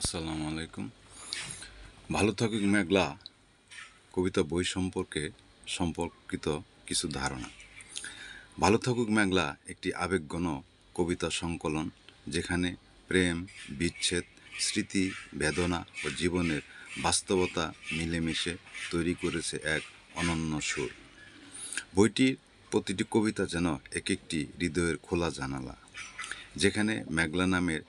আসসালামু আলাইকুম। ভালো থাকুক মেঘলা। কবিতা বই সম্পর্কে সম্পর্কিত কিছু ধারণা। ভালো থাকুক মেঘলা একটি আবেগঘন কবিতা সংকলন যেখানে প্রেম, বিচ্ছেদ, স্মৃতি, বেদনা ও জীবনের বাস্তবতা মিলেমিশে তৈরি করেছে এক অনন্য সুর। বইটির প্রতিটি কবিতা যেন এক একটি হৃদয়ের খোলা জানালা, যেখানে মেঘলা নামের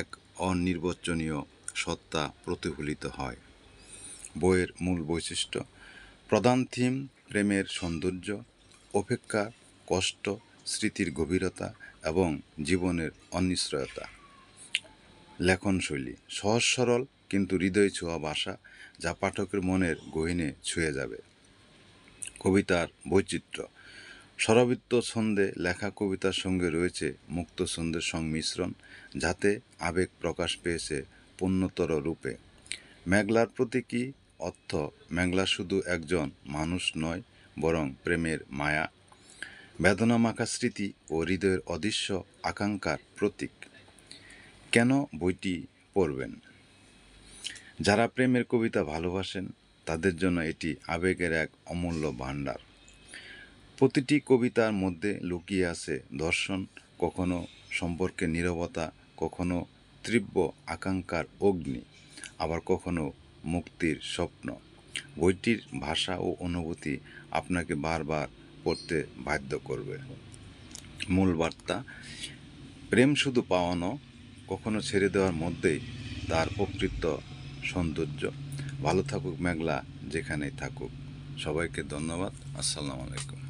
এক অনির্বচনীয় সত্তা প্রতিফলিত হয়। বইয়ের মূল বৈশিষ্ট্য, প্রধান থিম প্রেমের সৌন্দর্য, অপেক্ষা, কষ্ট, স্মৃতির গভীরতা এবং জীবনের অনিশ্চয়তা। লেখনশৈলী, সহজ সরল কিন্তু হৃদয় ছোঁয়া ভাষা যা পাঠকের মনের গহিনে ছুঁয়ে যাবে। কবিতার বৈচিত্র্য, স্বরবৃত্ত ছন্দে লেখা কবিতার সঙ্গে রয়েছে মুক্ত ছন্দের সংমিশ্রণ যাতে আবেগ প্রকাশ পেয়েছে পূর্ণতর রূপে। মেঘলার প্রতীকী অর্থ? মেঘলা শুধু একজন মানুষ নয়, বরং প্রেমের মায়া। বেদনামাখা স্মৃতি ও হৃদয়ের অদৃশ্য আকাঙ্ক্ষার প্রতীক। কেন বইটি পড়বেন? যারা প্রেমের কবিতা ভালোবাসেন, তাদের জন্য এটি আবেগের এক অমূল্য ভাণ্ডার। প্রতিটি কবিতার মধ্যে লুকিয়ে আছে দর্শন, কখনো সম্পর্কের নীরবতা, কখনো তীব্র আকাঙ্ক্ষার অগ্নি, আবার কখনো মুক্তির স্বপ্ন। বইটির ভাষা ও অনুভূতি আপনাকে বারবার পড়তে বাধ্য করবে। মূল বার্তা, প্রেম শুধু পাওয়ানো কখনো ছেড়ে দেওয়ার মধ্যেই তার প্রকৃত সৌন্দর্য। ভালো থাকুক মেঘলা, যেখানেই থাকুক। সবাইকে ধন্যবাদ। আসসালামু আলাইকুম।